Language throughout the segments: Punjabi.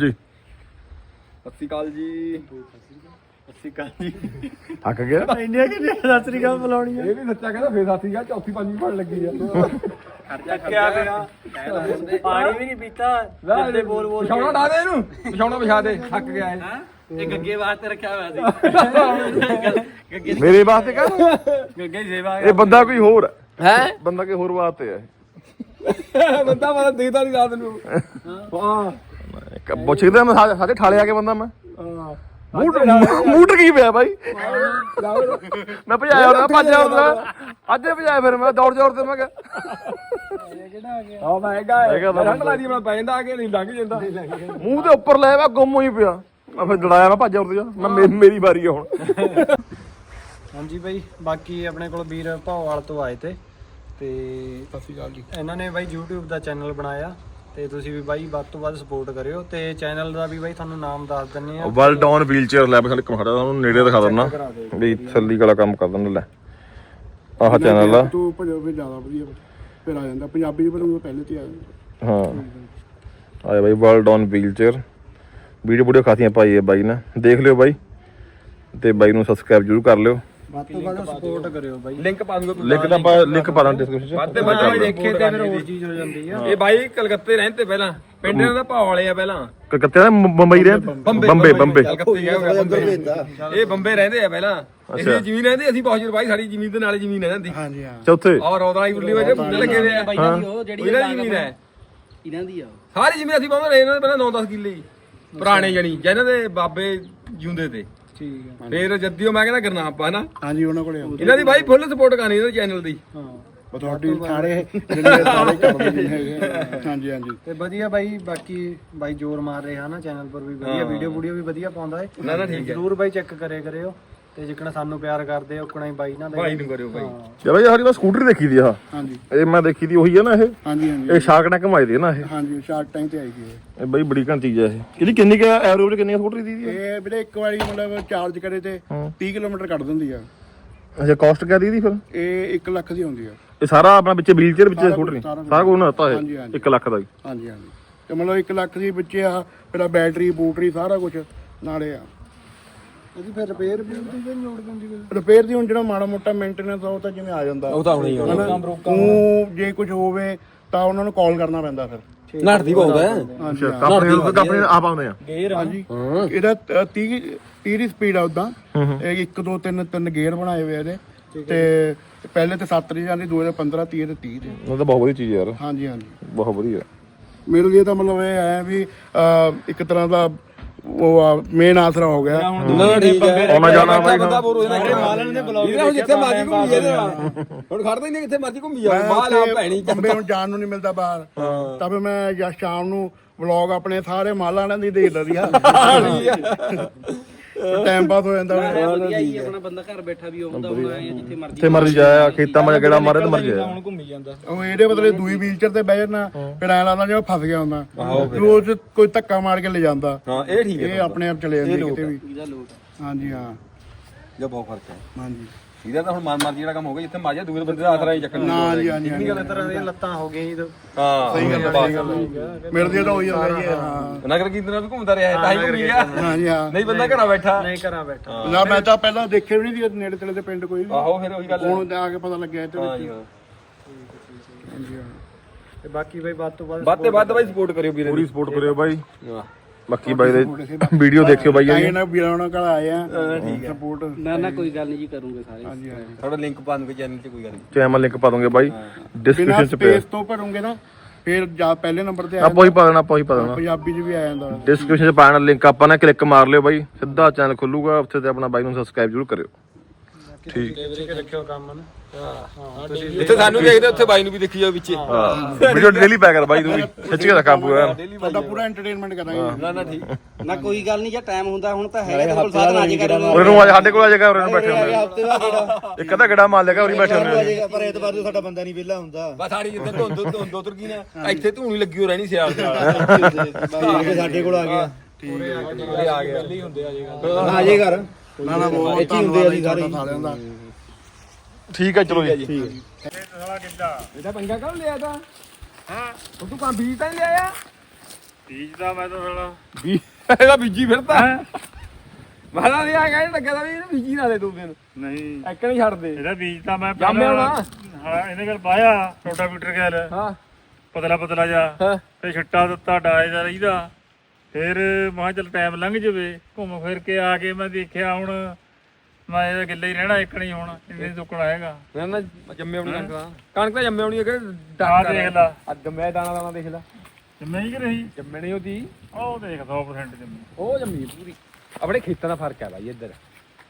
ਜੀ। ਸਤਿ ਸ਼੍ਰੀ ਅਕਾਲ ਜੀ। ਸਤਿ ਸ਼੍ਰੀ ਅਕਾਲ ਜੀ। ਥੱਕ ਗਿਆ ਇੰਨੇ ਕਿ ਸਤਿ ਸ਼੍ਰੀ ਅਕਾਲ ਬੁਲਾਉਣੀ ਇਹ ਵੀ ਸੱਚਾ ਕਹਿੰਦਾ ਫੇਰ ਸਾਥੀ ਗਾ ਚੌਥੀ ਪੰਜਵੀਂ ਪੜਨ ਲੱਗੀ ਆ। ਕਿਆ ਪਿਆ। ਪਾਣੀ ਵੀ ਨਹੀਂ ਪੀਤਾ ਜਿੱਦੇ ਬੋਲ ਬੋਲ ਕੇ। ਪਛਾਉਣਾ ਡਾ ਦੇ ਇਹਨੂੰ। ਪਛਾਉਣਾ ਵਿਛਾ ਦੇ ਥੱਕ ਗਿਆ ਇਹ। ਇਹ ਗੱਗੇ ਵਾਸਤੇ ਰੱਖਿਆ ਹੋਇਆ ਸੀ। ਗੱਗੇ ਦੀ ਮੇਰੇ ਵਾਸਤੇ ਕਹ ਗੱਗੇ ਸੇਵਾ ਇਹ ਬੰਦਾ ਕੋਈ ਹੋਰ ਹੈ। ਹੈ? ਬੰਦਾ ਕੋਈ ਹੋਰ ਵਾਸਤੇ ਹੈ। ਬੰਦਾ ਮਾਰਾ ਦੇਖਦਾ ਨਹੀਂ ਰਾਤ ਨੂੰ। ਹਾਂ। ਇੱਕ ਪੁੱਛਦਾ ਮੈਂ ਸਾ- ਸਾਡੇ ਠਾਲੇ ਆ ਕੇ ਬੰਦਾ ਮੈਂ। ਹਾਂ। ਮੂਟਰ ਮੂਟਰ ਕੀ ਪਿਆ ਬਾਈ। ਮੈਂ ਭਜਾਇਆ ਉਹਦਾ ਭੱਜਿਆ ਉਹਦਾ ਅੱਜ ਹੀ ਭਜਾਇਆ ਫਿਰ ਮੈਂ ਦੌੜ ਦੌੜ ਤੇ ਮੈਂ ਕਿਹਾ। ਹਾਂ ਮੈਂ ਹੈਗਾ ਤਾਂ ਠੰਡ ਲੱਗਦੀ ਮੈਂ ਬੈਂਦਾ ਆ ਕੇ ਨਹੀਂ ਲੰਘ ਜਾਂਦਾ। ਮੂੰਹ ਦੇ ਉੱਪਰ ਲੈ ਮੈਂ ਗੁੰਮ ਹੋਈ ਪਿਆ। ਮੈਂ ਫਿਰ ਲੜਾਇਆ ਮੈਂ ਭੱਜਿਆ ਉੱਤੇ ਜਾ ਮੈਂ ਮੇ- ਮੇਰੀ ਵਾਰੀ ਆ ਹੁਣ। ਹਾਂਜੀ ਬਾਈ ਬਾਕੀ ਆਪਣੇ ਕੋਲ ਵੀਰ ਭਾਵਾਲ ਤੋਂ ਆਏ ਤੇ ਤੇ ਸਤਿ ਸ਼੍ਰੀ ਅਕਾਲ ਜੀ। ਇਹਨਾਂ ਨੇ ਬਾਈ YouTube ਦਾ ਚੈਨਲ ਬਣਾਇਆ। ਤੇ ਤੁਸੀਂ ਵੀ ਬਾਈ ਵੱਧ ਤੋਂ ਵੱਧ ਸਪੋਰਟ ਕਰਿਓ ਤੇ ਚੈਨਲ ਦਾ ਵੀ ਬਾਈ ਤੁਹਾਨੂੰ ਨਾਮ ਦੱਸ ਦਿੰਨੇ ਆ। ਵੈਲ ਡਾਊਨ ਵੀਲਚੇਅਰ ਲੈ ਸਾਡੇ ਕਮਖੜਾ ਤੁਹਾਨੂੰ ਨੇੜੇ ਦਿਖਾ ਦਿੰਦਾ ਵੀ ਥੱਲੀ ਵਾਲਾ ਕੰਮ ਕਰ ਦਿੰਦਾ ਲੈ। ਆਹ ਚੈਨਲ ਆ। ਤੂੰ ਭਜੋ ਵੀ ਜ਼ਿਆਦਾ ਵਧੀਆ ਫਿਰ ਆ ਜਾਂਦਾ। ਪੰਜਾਬੀ ਚ ਬਣੂਗਾ ਪਹਿਲੇ ਤੇ ਆ ਜਾਂਦਾ। ਹਾਂ। ਆਏ ਬਾਈ world on wheelchair video video ਖਾਸੀਆਂ ਪਾਈ ਹੈ ਬਾਈ ਨੇ। ਦੇਖ ਲਿਓ ਬਾਈ। ਤੇ ਬਾਈ ਨੂੰ ਸਬਸਕ੍ਰਾਈਬ ਜਰੂਰ ਕਰ ਲਿਓ। ਵੱਧ ਤੋਂ ਵੱਧ ਸਪੋਰਟ ਕਰਿਓ ਬਾਈ। ਲਿੰਕ ਪਾ ਦੂੰਗਾ ਲਿੰਕ ਤਾਂ ਆਪਾਂ ਲਿੰਕ ਪਾ ਦਾਂ ਡਿਸਕ੍ਰਿਪਸ਼ਨ ਵੱਧ ਤੇ ਚ ਵੱਧ ਦੇਖੇ ਤੇ ਫਿਰ ਹੋਰ ਚੀਜ਼ ਹੋ ਜਾਂਦੀ ਆ। ਇਹ ਬਾਈ ਕਲਕੱਤੇ ਰਹਿੰਦੇ ਪਹਿਲਾਂ ਪਿੰਡ ਇਹਨਾਂ ਦਾ ਭਾਅ ਵਾਲੇ ਆ ਪਹਿਲਾਂ। ਕਲਕੱਤੇ ਦਾ ਮੁੰਬਈ ਦੇ ਬੰਬੇ ਇਹ ਰਹਿੰਦੇ ਆ ਪਹਿਲਾਂ। ਇਹ ਜ਼ਮੀਨ ਰਹਿੰਦੇ ਅਸੀਂ ਬਹੁਤ ਚਿਰ ਬਾਈ ਸਾਡੀ ਜ਼ਮੀਨ ਦੇ ਨਾਲ ਹੀ ਜ਼ਮੀਨ ਹੈ ਜਾਂਦੀ। ਹਾਂਜੀ ਹਾਂ। ਚੌਥੇ। ਔਰ ਰੌਦਰਾਈ ਬੁੱਲੀ ਵਿੱਚ ਬੁੱਲੇ ਲੱਗੇ ਹੋਏ ਆ। ਇਹਨਾਂ ਦੀ ਉਹ ਜਿਹੜੀ ਇਹਨਾਂ ਦੀ ਜ਼ਮੀਨ ਹੈ। ਇਹਨਾਂ ਦੀ ਆ ਸਾਰੀ ਜ਼ਮੀਨ ਅਸੀਂ ਪਾਉਂਦੇ ਰਹੇ ਇਹਨਾਂ ਦੇ ਪਹਿਲਾਂ 9-10 ਕਿੱਲੇ। ਪੁਰਾਣੇ ਜਣੀ ਜਿਹਨਾਂ ਦੇ ਬਾਬੇ ਜਿਉਂਦੇ ਤੇ। ਠੀਕ ਆ। ਫੇਰ ਜੱਦੀਓ ਮੈਂ ਕਹਿੰਦਾ ਗਰਨਾਮ ਪਾ ਨਾ। ਹਾਂਜੀ ਉਹਨਾਂ ਕੋਲੇ ਆਉਂਦੇ ਇਹਨਾਂ ਦੀ ਬਾਈ ਫੁੱਲ ਸਪੋਰਟ ਕਰਨੀ ਇਹਨਾਂ ਚੈਨਲ ਦੀ। ਹਾਂ। ਬਥੋਡੀ ਸਾਰੇ ਜਿਹੜੇ ਸਾਰੇ ਹੈਗੇ। ਹਾਂਜੀ ਹਾਂਜੀ। ਤੇ ਵਧੀਆ ਬਾਈ ਬਾਕੀ ਬਾਈ ਜੋਰ ਮਾਰ ਰਿਹਾ ਨਾ ਚੈਨਲ ਪਰ ਵੀ ਵਧੀਆ ਵੀਡੀਓ ਵੀਡੀਓ ਵੀ ਵਧੀਆ ਪਾਉਂਦਾ ਹੈ ਨਾ ਨਾ ਠੀਕ ਹੈ। ਜਰੂਰ ਬਾਈ ਚੈੱਕ ਕਰੇ ਕਰਿਓ। ਤੇ ਜਿੱਕਣਾ ਸਾਨੂੰ ਪਿਆਰ ਕਰਦੇ ਆ ਉਕਣਾ ਹੀ ਬਾਈ ਨਾਲ ਭਾਈ ਨੂੰ ਕਰਿਓ ਭਾਈ ਚਲੋ ਯਾਰ ਸਾਡੀ ਮੈਂ ਸਕੂਟਰ ਦੇਖੀ ਦੀ ਆ। ਹਾਂਜੀ। ਇਹ ਮੈਂ ਦੇਖੀ ਦੀ ਉਹੀ ਹੈ ਨਾ ਇਹ। ਹਾਂਜੀ ਹਾਂਜੀ। ਇਹ ਸ਼ਾਰਕ ਨੇ ਕਮਾਈ ਦੀ ਨਾ ਇਹ। ਹਾਂਜੀ ਸ਼ਾਰਟ ਟਾਈਮ ਤੇ ਆਈ ਗਈ ਇਹ ਬਈ ਬੜੀ ਘਣ ਚੀਜ਼ ਹੈ ਇਹ। ਇਹਦੀ ਕਿੰਨੀ ਕੁ ਐਵਰੇਜ ਕਿੰਨੀ ਆ ਸਕੂਟਰ ਦੀ ਇਹਦੀ? ਇਹ ਵੀਰੇ ਇੱਕ ਵਾਰੀ ਮਤਲਬ ਚਾਰਜ ਕਰੇ ਤੇ 30 ਕਿਲੋਮੀਟਰ ਕੱਢ ਦਿੰਦੀ ਆ। ਅੱਛਾ ਕਾਸਟ ਕਿਆ ਦੀ ਇਹਦੀ ਫਿਰ? ਇਹ 1 ਲੱਖ ਦੀ ਆਉਂਦੀ ਆ। ਇਹ ਸਾਰਾ ਆਪਣਾ ਵਿੱਚ ਵੀਲਚੇਅਰ ਵਿੱਚ ਸਕੂਟਰ? ਨਹੀਂ ਸਾਰਾ ਸਾਰਾ ਕੁਝ ਨਾ ਦਿੱਤਾ ਹਾਂਜੀ, ਹੈ ਹਾਂਜੀ। 1 ਲੱਖ ਦਾ ਹੀ। ਹਾਂਜੀ ਹਾਂਜੀ। ਤੇ ਮਤਲਬ 1 ਲੱਖ ਦੀ ਵਿੱਚ ਆ ਫਿਰ ਬੈਟਰੀ ਬੂਟਰੀ ਸਾਰਾ ਕੁਝ ਨਾਲੇ ਆ। ਇਹਦੀ ਫਿਰ ਰਿਪੇਅਰ ਵੀ ਦੀ ਕੋਈ ਲੋੜ ਪੈਂਦੀ ਕੋਈ ਰਿਪੇਅਰ ਦੀ ਹੁਣ ਜਿਹੜਾ ਮਾੜਾ ਮੋਟਾ ਮੇਨਟੇਨੈਂਸ ਆ ਉਹ ਤਾਂ ਜਿਵੇਂ ਆ ਜਾਂਦਾ। ਉਹ ਤਾਂ ਹੁਣੀ ਹਨਾ? ਤੂੰ ਜੇ ਕੁਝ ਹੋਵੇ ਤਾਂ ਉਹਨਾਂ ਨੂੰ ਕਾਲ ਕਰਨਾ ਪੈਂਦਾ ਫਿਰ। ਨੜਦੀ ਬਹੁਤ ਹੈ। ਅੱਛਾ ਕੰਪਨੀ ਕੰਪਨੀ ਆਪ ਆਉਂਦੇ ਆ। ਗੇਅਰ ਹਾਂਜੀ। ਇਹਦਾ 30 30 ਦੀ ਸਪੀਡ ਆ ਉਦਾਂ। ਇਹ 1 2 3 ਤਿੰਨ ਗੇਅਰ ਬਣਾਏ ਹੋਏ ਆ ਇਹਦੇ। ਤੇ ਪਹਿਲੇ ਤੇ 7 ਦੀ ਜਾਂਦੀ ਦੂਏ ਤੇ 15 30 ਤੇ 30 ਦੇ। ਉਹ ਤਾਂ ਬਹੁਤ ਵਧੀਆ ਚੀਜ਼ ਯਾਰ। ਹਾਂਜੀ ਹਾਂਜੀ। ਬਹੁਤ ਵਧੀਆ। ਮੇਰੇ ਲਈ ਤਾਂ ਮਤਲਬ ਇਹ ਹੈ ਵੀ ਅਹ, ਇੱਕ ਤਰ੍ਹਾਂ ਦਾ ਉਹ ਮੇਨ ਆਸਰਾ ਹੋ ਗਿਆ। ਨਾ ਠੀਕ ਹੈ। ਆਉਣਾ ਜਾਣਾ ਬਾਈ ਬੰਦਾ ਬੋਰ ਹੋ ਜਾਂਦਾ ਮਾਲਣ ਦੇ ਬਲੌਗ ਇਹਦੇ ਹੁਣ ਜਿੱਥੇ ਮਰਜ਼ੀ ਘੁੰਮੀ ਇਹਦੇ ਨਾਲ ਹੁਣ ਖੜਦਾ ਹੀ ਨਹੀਂ ਕਿੱਥੇ ਮਰਜ਼ੀ ਘੁੰਮੀ ਜਾ ਮਾਲ ਆ ਭੈਣੀ ਬੰਬੇ ਹੁਣ ਜਾਣ ਨੂੰ ਨਹੀਂ ਮਿਲਦਾ ਬਾਹਰ। ਤਾਂ ਫਿਰ ਮੈਂ ਜਾਂ ਸ਼ਾਮ ਨੂੰ ਵਲੌਗ ਆਪਣੇ ਸਾਰੇ ਮਾਲਾਂ ਵਾਲਿਆਂ ਦੀ ਦੇਖਦਾ ਸੀ ਟਾਈਮ ਪਾਸ ਹੋ ਜਾਂਦਾ ਵਾ। ਵਧੀਆ ਹੀ ਆਪਣਾ ਬੰਦਾ ਘਰ ਬੈਠਾ ਵੀ ਆਉਂਦਾ ਹੁੰਦਾ ਹੈ ਜਿੱਥੇ ਮਰਜ਼ੀ ਜਿੱਥੇ ਮਰਜ਼ੀ ਜਾਇਆ ਖੇਤਾਂ ਮਾ ਗੇੜਾ ਮਾਰੇ ਤੇ ਮਰ ਜਾਇਆ। ਘੁੰਮੀ ਜਾਂਦਾ। ਉਹ ਇਹਦੇ ਬਦਲੇ ਦੂਈ ਵੀਲਚਰ ਤੇ ਬਹਿ ਜਾਣਾ ਫਿਰ ਐਂ ਲੱਗਦਾ ਜਿਵੇਂ ਫਸ ਗਿਆ ਹੁੰਦਾ। ਰੋਜ਼ ਕੋਈ ਧੱਕਾ ਮਾਰ ਕੇ ਲੈ ਜਾਂਦਾ। ਹਾਂ ਇਹ ਠੀਕ ਇਹ ਆਪਣੇ ਆਪ ਚਲੇ ਜਾਂਦੇ ਕਿਤੇ ਵੀ। ਇਹਦਾ ਲੋਟ ਹਾਂਜੀ ਹਾਂ। ਜੋ ਬਹੁਤ ਫ਼ਰਕ ਹੈ। ਹਾਂਜੀ। ਇਹਦਾ ਤਾਂ ਹੁਣ ਮਨ ਮਰਜ਼ੀ ਜਿਹੜਾ ਕੰਮ ਹੋ ਗਿਆ ਜਿੱਥੇ ਮਾਜਾ ਦੂਏ ਬੰਦੇ ਦਾ ਆਸਰਾ ਹੀ ਚੱਕਣ ਨਾ ਜੀ ਹਾਂਜੀ ਹਾਂਜੀ ਇਸ ਤਰ੍ਹਾਂ ਦੀਆਂ ਲੱਤਾਂ ਹੋ ਗਈਆਂ ਜੀ ਹਾਂ ਸਹੀ ਗੱਲ ਹੈ ਮੇਰੇ ਦੀ ਤਾਂ ਹੋਈ ਜਾਂਦਾ ਜੀ। ਹਾਂ। ਨਗਰ ਕੀਰਤਨ ਵੀ ਘੁੰਮਦਾ ਰਿਹਾ ਹੈ ਤਾਂ ਹੀ ਘੁੰਮੀ ਗਿਆ ਹਾਂਜੀ ਹਾਂ ਨਹੀਂ ਬੰਦਾ ਘਰਾਂ ਬੈਠਾ। ਨਹੀਂ ਘਰਾਂ ਬੈਠਾ। ਨਾ ਮੈਂ ਤਾਂ ਪਹਿਲਾਂ ਦੇਖੇ ਵੀ ਨਹੀਂ ਸੀ ਨੇੜੇ ਤੇੜੇ ਦੇ ਪਿੰਡ ਕੋਈ ਵੀ। ਆਹੋ ਫਿਰ ਉਹੀ ਗੱਲ ਹੈ। ਹੁਣ ਆ ਕੇ ਪਤਾ ਲੱਗਿਆ ਇਹਦੇ ਹਾਂ ਵਿੱਚ ਜੀ ਹਾਂ। ਹਾਂਜੀ ਹਾਂ। ਤੇ ਬਾਕੀ ਬਾਈ ਵੱਧ ਤੋਂ ਵੱਧ ਵੱਧ ਤੇ ਵੱਧ ਬਾਈ ਸਪੋਰਟ ਕਰਿਓ ਵੀਰੇ ਪੂਰੀ ਸਪੋਰਟ ਕਰਿਓ ਬਾਈ। ਹਾਂ ਬਾਕੀ ਬਾਈ ਦੇ ਵੀਡੀਓ ਦੇਖਿਓ ਬਾਈ ਤਾਂ ਇਹਦੀ ਇਹਨਾਂ ਵੀਰਾਂ ਨਾਲ ਕੋਲ ਆਏ ਆ ਸਪੋਰਟ ਨਾ ਨਾ ਕੋਈ ਗੱਲ ਨਹੀਂ ਜੀ ਕਰੂੰਗੇ ਸਾਰੇ। ਹਾਂਜੀ ਹਾਂਜੀ। ਥੋੜਾ ਲਿੰਕ ਪਾ ਦੂੰਗੇ ਚੈਨਲ 'ਚ ਕੋਈ ਗੱਲ ਨਹੀਂ ਚੈਨਲ ਲਿੰਕ ਪਾ ਦੋਗੇ ਬਾਈ। ਡਿਸਕ੍ਰਿਪਸ਼ਨ ਚ ਸਪੇਸ ਤੋਂ ਭਰੋਂਗੇ ਨਾ ਫਿਰ ਜਾ ਪਹਿਲੇ ਨੰਬਰ ਤੇ ਆ ਆਪਾਂ ਹੀ ਪਾ ਦੇਣਾ ਆਪਾਂ ਹੀ ਪਾ ਦੇਣਾ। ਪੰਜਾਬੀ ਚ ਵੀ ਆ ਜਾਂਦਾ। ਡਿਸਕ੍ਰਿਪਸ਼ਨ ਚ ਪਾਣਾ ਲਿੰਕ ਆਪਾਂ ਨੇ ਕਲਿੱਕ ਮਾਰ ਲਿਓ ਬਾਈ। ਸਿੱਧਾ ਚੈਨਲ ਖੁੱਲੂਗਾ ਉੱਥੇ ਤੇ ਆਪਣਾ ਬਾਈ ਨੂੰ ਸਬਸਕ੍ਰਾਈਬ ਜ਼ਰੂਰ ਕਰਿਓ। ਠੀਕ ਰੱਖਿਓ ਕੰਮ ਨਾ। ਜਿੱਥੇ ਸਾਨੂੰ ਦੇਖਦੇ ਉੱਥੇ ਬਾਈ ਨੂੰ ਵੀ ਦੇਖੀ ਜਾਓ ਵਿੱਚੇ। ਹਾਂ ਵੀਡੀਓ ਡੇਲੀ ਪਾ ਕਰ ਬਾਈ ਤੂੰ ਵੀ ਖਿੱਚ ਕੇ ਰੱਖਾਂ ਪੂਰਾ। ਤੁਹਾਡਾ ਪੂਰਾ ਐਂਟਰਟੇਨਮੈਂਟ ਕਰਾਂਗੇ। ਨਾ ਨਾ ਠੀਕ। ਨਾ ਕੋਈ ਗੱਲ ਨਹੀਂ ਜੇ ਟਾਈਮ ਹੁੰਦਾ ਹੁਣ ਤਾਂ ਹੈਗਾ ਤੇਰੇ ਕੋਲ ਸਾਧਨ ਆ ਜੇ ਕਰੂੰਗਾ ਉਹਨਾਂ। ਨੂੰ ਅੱਜ ਸਾਡੇ ਕੋਲ ਆ ਜਾਏਗਾ ਉਹਨਾਂ ਨੂੰ ਬੈਠੇ ਹੁੰਦੇ ਇੱਕ ਅੱਧਾ ਗੜਾ ਮਾਰ ਲੇਗਾ ਉਰੀ ਬੈਠੇ ਹੁੰਦੇ ਆ। ਜਾਏਗਾ ਪਰ ਐਤਵਾਰ ਨੂੰ ਸਾਡਾ ਬੰਦਾ ਨਹੀਂ ਵਿਹਲਾ ਹੁੰਦਾ। ਬਸ ਸਾਡੀ ਜਿੱਥੇ ਧੁੰਦ ਧੁੰਦ ਉਤਰ ਗਈ ਨਾ ਇੱਥੇ ਧੂਣੀ ਲੱਗੀ ਹੋ ਰਹਿਣੀ ਸਿਆਲ ਇਹ ਸਾਡੇ ਕੋਲ ਆ ਗਿਆ। ਉਰੇ ਆ ਗਿਆ ਆ ਜੇ ਘਰ ਨਾ ਨਾ ਬਹੁਤ ਇੱਥੇ ਹੀ ਹੁੰਦੇ ਆ ਜੀ ਸਾਰੇ। ਹੀ। ਠੀਕ ਹੈ ਚਲੋ ਜੀ। ਇਹਦਾ ਪੰਗਾ ਕੌਣ ਲਿਆ ਤਾ ਹਾਂ। ਤੂੰ ਕੰਮ ਬੀਜ ਤਾਂ ਨਹੀਂ ਲਿਆਇਆ? ਬੀਜ ਦਾ ਮੈਂ ਤਾਂ ਸਾਲਾ ਵੀ ਇਹਦਾ ਬੀਜੀ ਫਿਰਦਾ ਮਾਲਾ ਨਹੀਂ ਆ ਗਿਆ ਲੱਗਾ ਤਾਂ ਵੀ ਇਹਨੂੰ ਬੀਜੀ ਨਾ ਦੇ ਦੋ ਦਿਨ। ਨਹੀਂ। ਇੱਕ ਨਹੀਂ ਛੱਡ ਦੇ ਇਹਦਾ ਬੀਜ ਤਾਂ ਮੈਂ ਜੰਮਿਆ ਹੋਣਾ। ਹਾਂ ਇਹਦੇ ਕੋਲ ਪਾਇਆ ਟੋਟਾ ਬੀਟਰ ਗੱਲ ਹਾਂ। ਪਤਲਾ ਪਤਲਾ ਜਾ ਹਾਂ। ਤੇ ਛੱਟਾ ਦਿੱਤਾ ਡਾਏ ਦਾ ਰਹੀਦਾ। ਫਿਰ ਮੈਂ ਚੱਲ ਟਾਈਮ ਲੰਘ ਜਵੇ। ਘੁੰਮ ਫਿਰ ਕੇ ਆ ਕੇ ਮੈਂ ਦੇਖਿਆ ਹੁਣ ਮੈਂ ਇਹਦਾ ਗਿੱਲੇ ਹੀ ਰਹਿਣਾ ਇੱਕ ਨਹੀਂ ਹੁਣ ਇੰਨੇ ਦੁੱਕਣਾ ਹੈਗਾ। ਮੈਂ ਨਾ ਜੰਮੇ ਆਉਣੀ ਕਣਕ ਦਾ ਕਣਕ ਤਾਂ ਜੰਮੇ ਆਉਣੀ ਹੈ ਕਿ ਆਹ ਦੇਖ ਲਾ। ਜੰਮਿਆ ਦਾਣਾ ਦਾਣਾ ਦੇਖ ਲੈ। ਜੰਮੇ ਹੀ ਕਿ ਨਹੀਂ ਜੰਮੇ ਨਹੀਂ ਉਹਦੀ। ਉਹ ਦੇਖ 100% ਜੰਮੀ। ਉਹ ਜੰਮੀ ਪੂਰੀ। ਆਪਣੇ ਖੇਤਾਂ ਦਾ ਫ਼ਰਕ ਹੈ ਬਾਈ ਇੱਧਰ।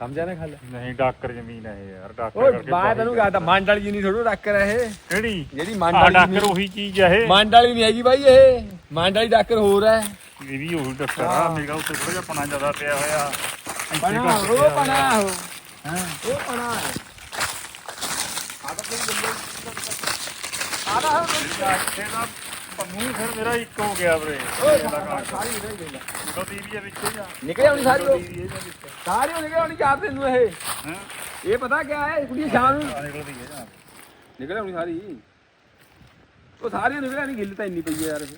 ਸਮਝਿਆ ਨਾ ਗੱਲ? ਨਹੀਂ ਡਾਕਰ ਜ਼ਮੀਨ ਹੈ ਇਹ ਯਾਰ ਡਾਕਰ ਓਏ ਕਰਕੇ ਬਾਹਰ ਤੈਨੂੰ ਕਹਤਾ ਮੰਡ ਵਾਲੀ ਜੀ ਨਹੀਂ ਥੋੜੋ ਡਾਕਰ ਹੈ ਇਹ। ਕਿਹੜੀ? ਜਿਹੜੀ ਮੰਡ ਆ ਵਾਲੀ ਡਾਕਰ ਉਹੀ ਚੀਜ਼ ਆ ਇਹ। ਮੰਡ ਵਾਲੀ ਨਹੀਂ ਹੈਗੀ ਬਾਈ ਇਹ। ਮੰਡ ਵਾਲੀ ਡਾਕਰ ਹੋਰ ਹੈ ਇਹ ਵੀ ਉਹੀ ਡਾਕਰ ਆ ਮੇਰਾ ਉੱਤੇ ਥੋੜਾ ਜਿਹਾ ਪਣਾ ਜ਼ਿਆਦਾ ਪਿਆ ਹੋਇਆ। ਆਦਾ ਦਾ ਫਿਰ ਮੇਰਾ ਇੱਕ ਹੋ ਗਿਆ ਵੀਰੇ। ਇਹਦਾ ਕਣਕ। ਸਾਰੀ ਗਈ ਦੋ ਵਿੱਚ ਹੀ ਆ। ਨਿਕਲ ਆਉਣੀ ਸਾਰੀ ਉਹ। ਤੀਵੀਂ ਇਹਦੇ ਵਿੱਚ। ਸਾਰੀ ਉਹ ਨਿਕਲ ਆਉਣੀ ਚਾਰ ਤੈਨੂੰ ਇਹ। ਹਾਂ। ਇਹ ਪਤਾ ਕਿਆ ਹੈ ਕੁੜੀ ਸ਼ਾਮ ਨੂੰ ਆ ਨਿਕਲਦੀ ਹੈ ਜਾਂ ਨਿਕਲ ਆਉਣੀ ਸਾਰੀ। ਉਹ ਸਾਰੀ ਨਿਕਲ ਆਣੀ ਗਿੱਲ ਤਾਂ ਇੰਨੀ ਪਈ ਹੈ ਯਾਰ ਇਹ।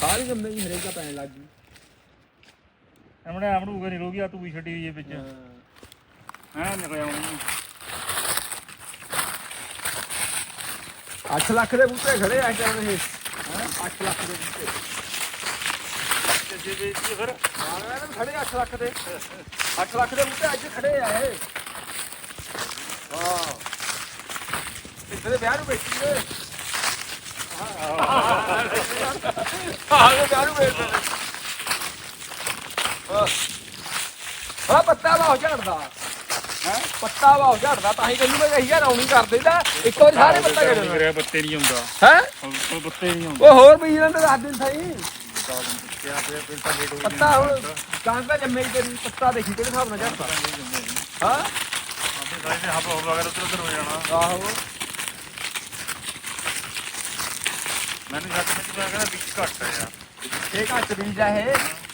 ਸਾਰੀ ਜੰਮੇ ਹੀ ਹਰੇਕ ਦਾ ਪੈਣ ਲੱਗ ਗਈ। ਆਪਣੇ ਆਪ ਨੂੰ ਉਗਾ ਨਿਕਲੂਗੀ ਆ ਤੂੰ ਵੀ ਛੱਡੀ ਹੋਈ ਹੈ ਵਿੱਚ ਹਾਂ ਨਿਕਲ ਆਉਣੀ 8 ਲੱਖ ਦੇ ਬੂਟੇ ਖੜੇ ਆ ਟਾਈਮ ਇਹ 8 ਲੱਖ ਦੇ ਬੂਟੇ ਤੇ ਜੇ ਵੇਚੀ ਫਿਰ ਹਾਂ ਮੈਂ ਕਿਹਾ ਖੜੇ 8 ਲੱਖ ਦੇ 8 ਲੱਖ ਦੇ ਬੂਟੇ ਅੱਜ ਖੜੇ ਆ ਇਹ ਇੱਥੇ ਵਿਆਹ ਨੂੰ ਬੈਠੀ ਏ ਹਾਂ ਇਹ ਵਿਆਹ ਨੂੰ ਬੈਠਦੇ ਹਾਂ। ਪੱਤਾ ਵਾ ਝੜਦਾ। ਹੈ? ਪੱਤਾ ਵਾ ਝੜਦਾ ਤਾਂ ਹੀ ਕਹਿੰਦੀ ਮੈਂ ਕਹੀ ਯਾਰ ਰੌਣੀ ਕਰ ਦਿੰਦਾ ਇੱਕ ਵਾਰ ਸਾਰੇ ਪੱਤਾ ਕਰ ਦਿੰਦਾ ਮੇਰੇ ਬੱਤੇ ਨਹੀਂ ਆਉਂਦਾ। ਹੈ? ਕੋਈ ਬੱਤੇ ਨਹੀਂ ਆਉਂਦਾ। ਉਹ ਹੋਰ ਬੀਜ ਲੈਂਦੇ ਦੱਸ ਦਿਨ ਸਹੀ। ਤਾਂ ਪੱਤਾ ਹੁਣ ਕਾਂਗਾ ਜੰਮੇ ਹੀ ਤੇਰੀ ਪੱਤਾ ਦੇਖੀ ਕਿਹੜੇ ਹਿਸਾਬ ਨਾਲ ਝੜਦਾ। ਹਾਂ? ਆਪਣੇ ਸਾਰੇ ਦੇ ਹਵਾ ਹਵਾ ਵਗੈਰਾ ਉੱਧਰ ਉੱਧਰ ਹੋ ਜਾਣਾ। ਆਹੋ। ਮੈਨੂੰ ਸੱਚ ਵਿੱਚ ਮੈਂ ਕਹਿੰਦਾ ਵਿੱਚ ਘੱਟ ਹੈ ਯਾਰ। ਇਹ ਘੱਟ ਬੀਜ ਆ ਇਹ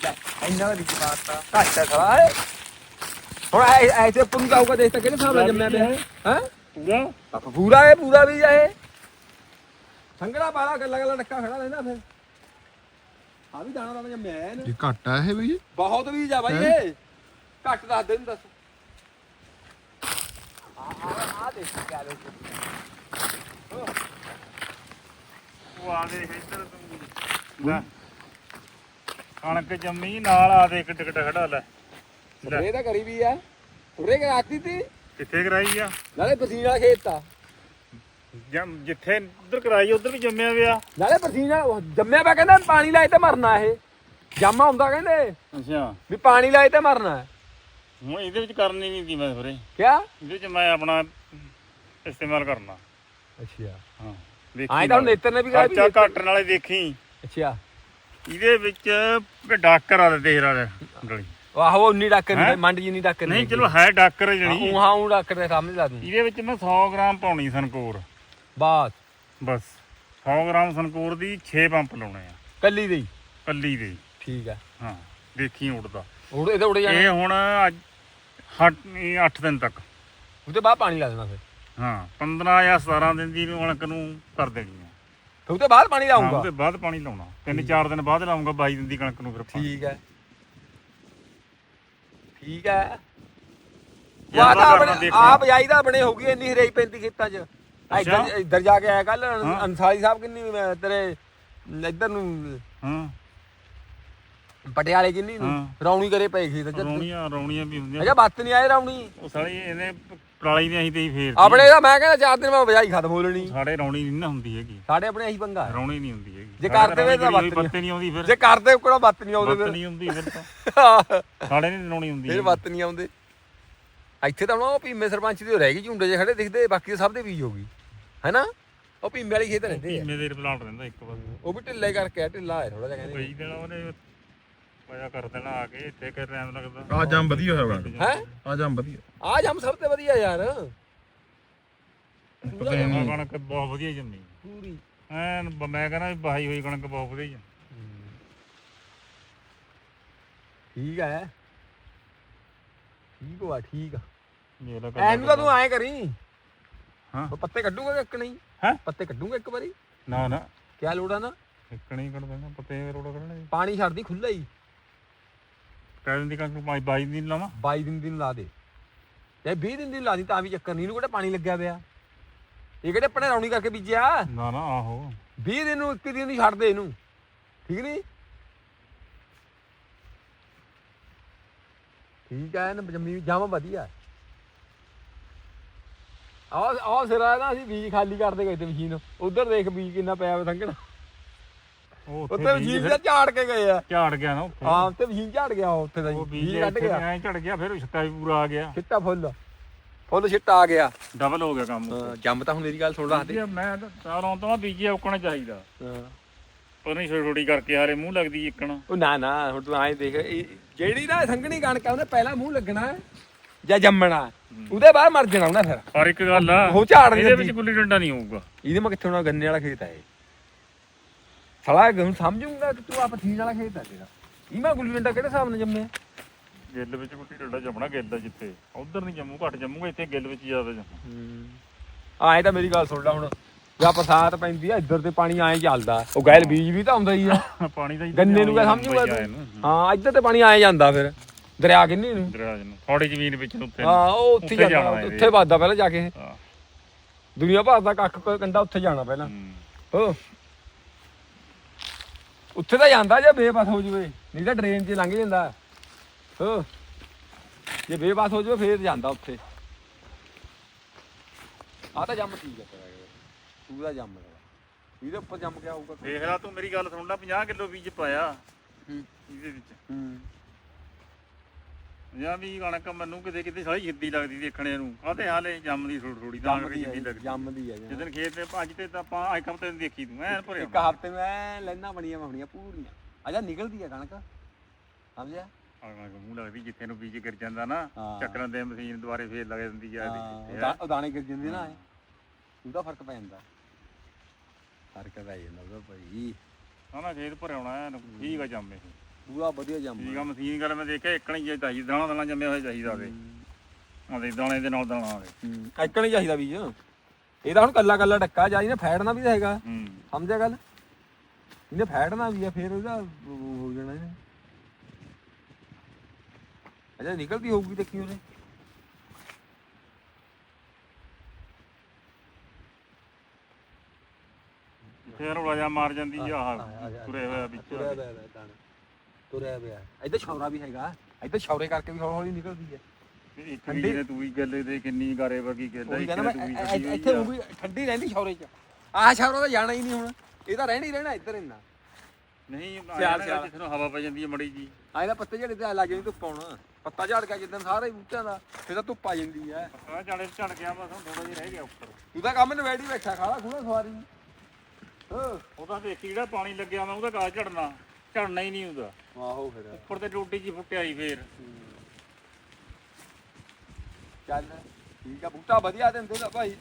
ਲੈ, ਇੰਨਾ ਦਾ ਬੀਜ ਪਾਤਾ ਘੱਟ ਹੈ ਸਾਲਾ ਇਹ ਹੁਣ ਐ ਐਸੇ ਪੁੰਨ ਜਾਊਗਾ ਦੇਖ ਤਾਂ ਕਿਹੜੇ ਹਿਸਾਬ ਨਾਲ ਜੰਮਿਆ ਪਿਆ ਹੈ ਹੈ ਪੂਰਾ ਪੂਰਾ ਇਹ ਪੂਰਾ ਬੀਜ ਆ ਇਹ ਸੰਗੜਾ ਪਾਲਾ ਗੱਲਾ ਗੱਲਾ ਡੱਕਾ ਖੜਾ ਰਹਿੰਦਾ ਫਿਰ ਆ ਵੀ ਦਾਣਾ ਦਾਣਾ ਜੰਮਿਆ ਹੈ ਨਾ ਇਹ ਘੱਟ ਆ ਇਹ ਬਈ ਬਹੁਤ ਬੀਜ ਆ ਬਾਈ ਇਹ ਘੱਟ ਦੱਸ ਦੇ ਨੂੰ ਦੱਸ ਆ ਆ ਆ ਦੇਖ ਕਿਆ ਦੇ ਉਹ ਆ ਦੇ ਇੱਧਰ ਤੂੰ ਲੈ। ਕਣਕ ਜੰਮੀ ਨਾਲ ਆ ਦੇ ਇੱਕ ਟਿਕਟ ਖੜਾ ਲੈ। ਇਹ ਤਾਂ ਕਰੀ ਵੀ ਆ। ਉਰੇ ਕਰਾਤੀ ਤੀ? ਕਿੱਥੇ ਕਰਾਈ ਆ? ਨਾਲੇ ਪਸੀਨਾ ਖੇਤ ਤਾ ਜਮ ਜਿੱਥੇ ਉਧਰ ਕਰਾਈ ਉਧਰ ਵੀ ਜੰਮਿਆ ਪਿਆ ਨਾਲੇ ਪਸੀਨਾ ਜੰਮਿਆ ਪਿਆ ਕਹਿੰਦਾ ਪਾਣੀ ਲਾਏ ਤੇ ਮਰਨਾ ਇਹ। ਜਾਮਾ ਹੁੰਦਾ ਕਹਿੰਦੇ। ਅੱਛਾ। ਵੀ ਪਾਣੀ ਲਾਏ ਤੇ ਮਰਨਾ ਹੁਣ ਇਹਦੇ ਵਿੱਚ ਕਰਨੀ ਨਹੀਂ ਦੀ ਮੈਂ ਫਿਰੇ ਕਿਆ? ਇਹਦੇ ਵਿੱਚ ਮੈਂ ਆਪਣਾ ਇਸਤੇਮਾਲ ਕਰਨਾ। ਅੱਛਾ। ਹਾਂ ਆਏ ਤਾਂ ਨੇਤਰ ਨੇ ਵੀ ਕਿਹਾ ਵੀ ਖਰਚਾ ਘੱਟ ਨਾਲੇ ਦੇਖੀ ਅੱਛਾ। ਇਹਦੇ ਵਿੱਚ ਡਾਕਰ ਆ ਦੇਖ ਰਾ ਗਲੀ ਆਹੋ ਉਨੀ ਡਾਕਰ? ਨਹੀਂ ਮੰਡ ਜੀ ਨਹੀਂ ਡਾਕਰ ਨਹੀਂ ਚਲੋ ਹੈ ਡਾਕਰ ਜਣੀ। ਹਾਂ ਉਹ ਡਾਕਰ ਦੇ ਸਾਹਮਣੇ ਲਾ ਦੂੰ ਇਹਦੇ ਵਿੱਚ ਮੈਂ 100 ਗ੍ਰਾਮ ਪਾਉਣੀ ਸਨਕੋਰ ਬਾਤ। ਬਸ 100 ਗ੍ਰਾਮ ਸਨਕੋਰ ਦੀ 6 ਪੰਪ ਲਾਉਣੇ ਆ। ਕੱਲੀ ਦੀ ਕੱਲੀ ਦੇ ਠੀਕ ਹੈ ਹਾਂ ਦੇਖੀ ਉੜਦਾ। ਉੜ ਇਹਦੇ ਉੜ ਜਾਣਾ। ਇਹ ਹੁਣ ਅੱਜ 8 ਦਿਨ ਤੱਕ। ਉਹਦੇ ਬਾਅਦ ਪਾਣੀ ਲਾ ਦੇਣਾ ਫਿਰ। ਹਾਂ 15 ਜਾਂ 17 ਦਿਨ ਦੀ ਕਣਕ ਨੂੰ ਕਰ ਦੇਣੀ ਫਿਰ ਉਹਦੇ ਬਾਅਦ ਪਾਣੀ ਹਾਂ ਲਾਉਂਗਾ ਉਹਦੇ ਬਾਅਦ ਪਾਣੀ ਲਾਉਣਾ। ਤਿੰਨ ਚਾਰ ਦਿਨ ਬਾਅਦ ਲਾਉਂਗਾ 22 ਦਿਨ ਦੀ ਕਣਕ ਨੂੰ ਫਿਰ ਪਾਣੀ। ਠੀਕ ਹੈ। ਠੀਕ ਹੈ। ਯਾਰ ਤਾਂ ਕਰਨਾ ਆਪਣੇ ਦੇਖਣਾ। ਆਪ ਜਾਈਦਾ ਬਣੇ ਹੋਗੀ ਇੰਨੀ ਹਰੇਈ ਪੈਂਤੀ ਖੇਤਾਂ 'ਚ। ਆ ਇੱਧਰ ਅੱਛਾ। ਇੱਧਰ ਜਾ ਕੇ ਆਇਆ ਕੱਲ ਹਾਂ। ਅੰਸਾਰੀ ਸਾਹਿਬ ਕਿੰਨੀ ਮੈਂ ਤੇਰੇ ਇੱਧਰ ਨੂੰ ਹਾਂ। ਪਟਿਆਲੇ ਕਿੰਨੀ ਨੂੰ ਹਾਂ। ਰੌਣੀ ਕਰੇ ਪਏ ਖੇਤ 'ਚ। ਰੌਣੀਆਂ ਰੌਣੀਆਂ ਵੀ ਹੁੰਦੀਆਂ। ਅਜਾ ਬੱਤ ਨਹੀਂ ਆਏ ਰੌਣੀ। ਉਹ ਸਾਲੀ ਇਹਨੇ ਪਰਾਲੀ ਨੇ ਅਸੀਂ ਤੇ ਹੀ ਫੇਰ ਆਪਣੇ ਦਾ ਮੈਂ ਕਹਿੰਦਾ ਚਾਰ ਦਿਨ ਮੈਂ ਵਜਾਈ ਖਤਮ ਹੋ ਲੈਣੀ ਸਾਡੇ ਰੌਣੀ ਨਹੀਂ ਨਾ ਹੁੰਦੀ ਹੈਗੀ। ਸਾਡੇ ਆਪਣੇ ਇਹੀ ਪੰਗਾ ਹੈ। ਰੌਣੀ ਨਹੀਂ ਹੁੰਦੀ ਹੈਗੀ। ਜੇ ਸਾਡੇ ਕਰਦੇ ਵੇ ਤਾਂ ਰੌਣੀ ਬੱਤ ਬੱਤੇ ਨਹੀਂ ਆਉਂਦੀ ਫਿਰ। ਜੇ ਕਰਦੇ ਕੋੜਾ ਬੱਤ ਨਹੀਂ ਆਉਂਦੇ ਬੱਤ ਨਹੀਂ ਹੁੰਦੀ ਫਿਰ ਤਾਂ। ਸਾਡੇ ਨਹੀਂ ਰੌਣੀ ਹੁੰਦੀ ਫਿਰ। ਬੱਤ ਨਹੀਂ ਆਉਂਦੇ। ਇੱਥੇ ਤਾਂ ਹੁਣ ਉਹ ਭੀਮੇ ਸਰਪੰਚ ਦੀ ਰਹਿ ਗਈ ਝੁੰਡੇ ਜੇ ਖੜੇ ਦਿਖਦੇ ਬਾਕੀ ਤਾਂ ਸਭ ਦੇ ਬੀਜ ਹੋ ਗਈ। ਹੈਨਾ? ਉਹ ਭੀਮੇ ਵਾਲੀ ਖੇਤ ਰਹਿੰਦੇ ਆ। ਮੇਰੇ ਦੇ ਪਲਾਟ ਰਹਿੰਦਾ ਇੱਕ ਵਾਰ। ਉਹ ਵੀ ਢਿੱਲੇ ਕਰਕੇ ਆ, ਢਿੱਲਾ ਹੈ ਥੋੜਾ ਜਿਹਾ ਕਹਿੰਦੇ। ਕਈ ਦਿਨ ਉਹਨੇ ਪਾਇਆ ਕਰ ਦੇਣਾ ਆ ਕੇ ਇੱਥੇ ਕਿ ਟਾਈਮ ਲੱਗਦਾ। ਆ ਜਾਮ ਵਧੀਆ ਹੋਇਆ ਹੈ? ਆ ਜਾਮ ਵਧੀਆ। ਆ ਜਮ ਸਭ ਤੋਂ ਵਧੀਆ ਯਾਰ। ਪਤਾ ਹੀ ਨਹੀਂ ਕਣਕ ਬਹੁਤ ਵਧੀਆ ਜੰਮੀ। ਪੂਰੀ। ਐਨ ਬ- ਮੈਂ ਕਹਿੰਦਾ ਵੀ ਬਾਈ ਹੋਈ ਕਣਕ ਬਹੁਤ ਵਧੀਆ ਜੰਮੀ। ਠੀਕ ਹੈ ਠੀਕ ਵਾ ਠੀਕ ਆ। ਮੇਰਾ ਐਨੂੰ ਤਾਂ ਤੂੰ ਐਂ ਕਰੀ। ਹਾਂ। ਉਹ ਪੱਤੇ ਕੱਢੂਗਾ ਇੱਕ ਨਹੀਂ? ਹੈਂ? ਪੱਤੇ ਕੱਢੂਗਾ ਇੱਕ ਵਾਰੀ? ਨਾ ਨਾ। ਕਿਆ ਲੋੜ ਆ ਨਾ? ਇੱਕਣੀ ਕੱਢ ਦੇਣਾ ਪੱਤੇ ਰੋੜਾ ਕੱਢਣਾ। ਜੀ ਪਾਣੀ ਛੱਡਦੀ ਖੁੱਲਾ ਹੀ। ਕਹਿ ਦਿੰਦੀ ਕੰਕ ਬਾਈ ਬਾਈ ਦਿਨ ਲਾਵਾਂ। 22 ਦਿਨ ਦਿਨ ਲਾ ਦੇ। ਜੇ 20 ਦਿਨ ਦੀ ਤਾਂ ਵੀ ਚੱਕਰ ਨਹੀਂ ਇਹਨੂੰ ਕਿਹੜਾ ਪਾਣੀ ਲੱਗਿਆ ਪਿਆ? ਇਹ ਕਿਹੜੇ ਆਪਣੇ ਰੌਣੀ ਕਰਕੇ ਬੀਜਿਆ? ਨਾ ਨਾ ਆਹੋ। 20 ਦਿਨ ਨੂੰ ਇੱਕ ਦਿਨ ਨਹੀਂ ਛੱਡ ਦੇ ਇਹਨੂੰ। ਠੀਕ ਨਹੀਂ? ਠੀਕ ਹੈ ਨਾ ਜੰਮੀ ਜਾਵਾਂ ਵਧੀਆ। ਆਹ ਆਹ ਸਿਰਾ ਨਾ ਅਸੀਂ ਬੀਜ ਖਾਲੀ ਕਰਦੇ ਗਏ ਤੇ ਮਸ਼ੀਨ। ਉਧਰ ਦੇਖ ਬੀਜ ਕਿੰਨਾ ਪਿਆ ਵਾ ਸੰਘਣਾ। ਉਹ ਉੱਥੇ ਬੀਜ ਮਸ਼ੀਨ ਫਿਰ ਤੇ ਝਾੜ ਕੇ ਗਏ ਆ। ਝਾੜ ਗਿਆ ਨਾ ਉੱਥੇ। ਹਾਂ ਤੇ ਮਸ਼ੀਨ ਝਾੜ ਗਿਆ ਉੱਥੇ ਦਾ ਉਹ ਜੀ। ਬੀਜ ਬੀਜ ਕੱਢ ਗਿਆ। ਐ ਝੜ ਗਿਆ ਫਿਰ ਛੱਟਾ ਵੀ ਪੂਰਾ ਆ ਗਿਆ। ਛਿੱਟਾ ਫੁੱਲ ਫੁੱਲ ਛਿੱਟਾ ਆ ਗਿਆ। ਡਬਲ ਹੋ ਗਿਆ ਕੰਮ ਹਾਂ, ਜੰਮ ਤਾਂ ਹੁਣ ਮੇਰੀ ਗੱਲ ਸੁਣ ਲਾ ਤੇ ਮੈਂ ਤਾਂ ਸਾਰੋਂ ਤੋਂ ਬੀਜਿਆ ਉੱਕਣਾ ਚਾਹੀਦਾ। ਪਰ ਨਹੀਂ ਛੋਟੀ ਛੋਟੀ ਕਰਕੇ ਹਾਰੇ ਮੂੰਹ ਲੱਗਦੀ ਇੱਕਣ। ਉਹ ਨਾ ਨਾ ਹੁਣ ਤੂੰ ਐਂ ਦੇਖ ਇਹ ਜਿਹੜੀ ਨਾ ਸੰਘਣੀ ਕਣਕ ਆ ਉਹਨੇ ਪਹਿਲਾਂ ਮੂੰਹ ਲੱਗਣਾ ਹੈ ਜਾਂ ਜੰਮਣਾ ਉਹਦੇ ਬਾਅਦ ਮਰ ਜਾਣਾ ਉਹਨੇ ਫਿਰ। ਪਰ ਇੱਕ ਗੱਲ ਆ। ਉਹ ਝਾੜ ਨਹੀਂ ਇਹਦੇ। ਵਿੱਚ ਗੁੱਲੀ ਡੰਡਾ ਨਹੀਂ ਹੋਊਗਾ। ਇਹਦੇ ਮੈਂ ਕਿੱਥੇ ਹੋਣਾ ਗੰਨੇ ਵਾਲਾ ਖੇਤ ਆ ਇਹ। ਸਾਲਾ ਹੁਣ ਸਮਝੂਗਾ ਕਿ ਤੂੰ ਆਪ ਠੀਨ ਵਾਲਾ ਖੇਤ ਆ ਤੇਰਾ। ਇਹ ਮੈਂ ਗੁੱਲੀ ਡੰਡਾ ਕਿਹੜੇ ਹਿਸਾਬ ਨਾਲ ਜੰਮਿਆ? ਗਿੱਲ ਵਿੱਚ ਗੁੱਲੀ ਡੰਡਾ ਜੰਮਣਾ ਗਿੱਲ ਦਾ ਜਿੱਥੇ। ਉਧਰ ਨਹੀਂ ਜੰਮੂ ਘੱਟ ਜੰਮੂਗਾ ਇੱਥੇ ਗਿੱਲ ਵਿੱਚ ਜ਼ਿਆਦਾ ਜੰਮੂ। ਆਏ ਤਾਂ ਮੇਰੀ ਗੱਲ ਸੁਣ ਲੈ ਹੁਣ। ਜਾਂ ਬਰਸਾਤ ਪੈਂਦੀ ਆ ਇੱਧਰ ਤੇ ਪਾਣੀ ਆਏ ਚੱਲਦਾ। ਉਹ ਗੈਲ ਬੀਜ ਵੀ ਤਾਂ ਆਉਂਦਾ ਹੀ ਆ। ਪਾਣੀ ਦਾ ਗੰਨੇ ਨੂੰ ਕਿਆ ਸਮਝੂਗਾ ਤੂੰ? ਹਾਂ ਇੱਧਰ ਤੇ ਪਾਣੀ ਆਏ ਜਾਂਦਾ ਫਿਰ। ਦਰਿਆ ਕਿੰਨੀ ਨੂੰ? ਦਰਿਆ ਨੂੰ ਥੋੜੀ ਜ਼ਮੀਨ ਵਿੱਚ ਨੂੰ। ਹਾਂ ਉਹ ਉੱਥੇ ਉੱਥੇ ਜਾਂਦਾ। ਉੱਥੇ ਵੱਜਦਾ ਪਹਿਲਾਂ ਜਾ ਕੇ। ਦੁਨੀਆ ਭਰ ਦਾ ਕੱਖ ਕੰਡਾ ਉੱਥੇ ਜਾਣਾ ਪਹਿਲਾਂ। ਹੂੰ। ਉੱਥੇ ਤਾਂ ਜਾਂਦਾ ਜੇ ਬੇਬਸ ਹੋ ਜਵੇ ਨਹੀਂ ਤਾਂ ਡਰੇਨ 'ਚ ਲੰਘ ਜਾਂਦਾ। ਹੋ। ਜੇ ਬੇਬਸ ਹੋ ਜਵੇ ਫੇਰ ਜਾਂਦਾ ਉੱਥੇ। ਆ ਤਾਂ ਜੰਮ ਠੀਕ ਹੈ ਇਹ। ਪੂਰਾ ਜੰਮ ਰਿਹਾ ਇਹਦੇ ਉੱਪਰ ਜੰਮ ਗਿਆ ਹੋਊਗਾ ਦੇਖ ਲੈ ਤੂੰ ਮੇਰੀ ਗੱਲ ਸੁਣ ਲੈ 50 ਕਿਲੋ ਬੀਜ ਪਾਇਆ। ਹੂੰ। ਇਹਦੇ ਵਿੱਚ। ਹੂੰ। ਜਾਂ ਵੀ ਕਣਕ ਮੈਨੂੰ ਕਿਤੇ ਕਿਤੇ ਸਾਰੀ ਜਿੱਦੀ ਲੱਗਦੀ ਦੇਖਣੇ ਨੂੰ। ਆਤੇ ਹਾਲੇ ਜੰਮਦੀ ਥੋੜੀ ਥੋੜੀ ਤਾਂ ਕਰਕੇ ਜਿੱਦੀ ਲੱਗਦੀ। ਜੰਮਦੀ ਜਮਾਂ। ਜਿੱਦਨ ਖੇਤ ਤੇ ਪੰਜ ਤੇ ਤਾਂ ਆਪਾਂ ਅੱਜ ਹਫ਼ਤੇ ਨੂੰ ਦੇਖੀ ਤੂੰ ਐਨ ਭਰਿਆ ਇੱਕ ਹਫ਼ਤੇ ਮੈਂ ਲੈਣਾ ਬਣੀਆਂ ਬਣੀਆਂ ਪੂਰੀਆਂ। ਅਜਾ ਨਿਕਲਦੀ ਹੈ ਕਣਕ ਸਮਝਿਆ? ਕਣਕ ਮੂੰਹ ਲੱਗਦੀ ਜਿੱਥੇ ਨੂੰ ਬੀਜ ਗਿਰ ਜਾਂਦਾ ਨਾ। ਚੱਕਰਾਂ ਦੇ ਮਸ਼ੀਨ ਦੁਬਾਰੇ ਫੇਰ ਲੱਗ ਜਾਂਦੀ ਆ ਇਹਦੀ ਦਾਣੇ ਗਿਰ ਜਾਂਦੇ ਨਾ ਉਹਦਾ ਫ਼ਰਕ ਪੈ ਜਾਂਦਾ। ਫ਼ਰਕ ਪੈ ਜਾਂਦਾ ਉਹਦਾ ਭਾਈ। ਹਾਂ ਨਾ ਖੇਤ ਭਰਿਆ ਹੋਣਾ ਐਨ ਠੀਕ ਆ ਜੰਮੇ। ਪੂਰਾ ਵਧੀਆ ਜੰਮ ਠੀਕ ਆ ਮਸ਼ੀਨ ਗੱਲ ਮੈਂ ਦੇਖਿਆ ਇੱਕ ਨਹੀਂ ਚਾਹੀਦਾ ਦਾਣਾ ਦਾਣਾ ਜੰਮਿਆ ਹੋਇਆ ਚਾਹੀਦਾ ਵੇ ਉਹਦੇ ਦਾਣੇ ਦੇ ਨਾਲ ਦਾਣਾ ਆਵੇ। ਐਕਣ ਨਹੀਂ ਚਾਹੀਦਾ ਬੀਜ। ਇਹਦਾ ਹੁਣ ਕੱਲਾ ਕੱਲਾ ਡੱਕਾ ਜਾਂ ਇਹਨੇ ਫੈੜਨਾ ਵੀ ਤਾਂ ਹੈਗਾ। ਹੂੰ। ਸਮਝਿਆ ਗੱਲ? ਇਹਨੇ ਫੈੜਨਾ ਵੀ ਆ ਫਿਰ ਉਹਦਾ ਉਹ ਹੋ ਜਾਣਾ ਇਹਨੇ। ਅਜਾ ਨਿਕਲਦੀ ਹੋਊਗੀ ਦੇਖੀ ਉਹਨੇ। ਫੇਰ ਰੋਲਾ ਜਾ ਮਾਰ ਜਾਂਦੀ ਆ ਆਹ ਤੁਰੇ ਹੋਇਆ ਵਿੱਚ ਤੁਰਿਆ ਪਿਆ ਵਾ ਦਾਣਾ। ਤੁਰਿਆ ਪਿਆ। ਇੱਧਰ ਛੌਰਾ ਵੀ ਹੈਗਾ। ਇੱਧਰ ਛੌਰੇ ਕਰਕੇ ਵੀ ਹੌਲੀ ਹੌਲੀ ਨਿਕਲਦੀ ਹੈ। ਵੀ ਨੇ ਤੂੰ ਵੀ ਗੱਲੇ ਦੇ ਕਿੰਨੀ ਗਾਰੇ ਵਰਗੀ ਕਹਿੰਦਾ ਉਹੀ ਕਹਿੰਦਾ ਮੈਂ ਤੂੰ ਇੱਥੇ ਉਹ ਵੀ ਠੰਡੀ ਰਹਿੰਦੀ ਛੌਰੇ 'ਚ। ਆਹ ਛੌਰਾ ਤਾਂ ਜਾਣਾ ਹੀ ਨਹੀਂ ਹੁਣ। ਇਹ ਤਾਂ ਰਹਿਣੀ ਰਹਿਣਾ ਇੱਧਰ ਇੰਨਾ। ਨਹੀਂ ਸਿਆਲ- ਸਿਆਲ। ਜਿੱਥੇ ਹਵਾ ਪੈ ਜਾਂਦੀ ਹੈ ਮੜੀ ਜੀ ਆਹ ਇਹਦਾ ਪੱਤੇ ਝੜੇ ਤੇ ਲੱਗ ਜਾਂਦੀ ਧੁੱਪ ਆਉਣਾ। ਪੱਤਾ ਝੜ ਗਿਆ ਜਿੱਦਣ ਸਾਰੇ ਬੂਟਿਆਂ ਦਾ ਫਿਰ ਤਾਂ ਧੁੱਪ ਆ ਜਾਂਦੀ ਹੈ। ਆ ਝਾੜੇ ਝੜ ਗਿਆ ਬਸ ਥੋੜਾ ਜਿਹਾ ਰਹਿ ਗਿਆ ਉੱਪਰ। ਤੂੰ ਤਾਂ ਕੰਮ ਨਵੇੜੀ ਬੈਠਾ ਖਾਲਾ ਖੂਲਾ ਸਵਾਰੀ। ਹਾਂ। ਉਹਦਾ ਦੇਖੀ ਜਿਹੜਾ ਪਾਣੀ ਲੱਗਿਆ ਮੈਂ ਉਹਦਾ ਗਾਲ ਝੜਨਾ। ਝੜਨਾ ਹੀ ਨਹੀਂ ਉਹਦਾ ਆਹੋ ਫਿਰ। ਉੱਪਰ ਤੇ ਟੋਟੀ ਜੀ ਫੁੱਟਿਆ ਹੀ ਫੇਰ। ਚੱਲ ਠੀਕ ਆ ਬੂਟਾ ਵਧੀਆ ਦਿੰਦੇ ਦਾ ਭਾਈ।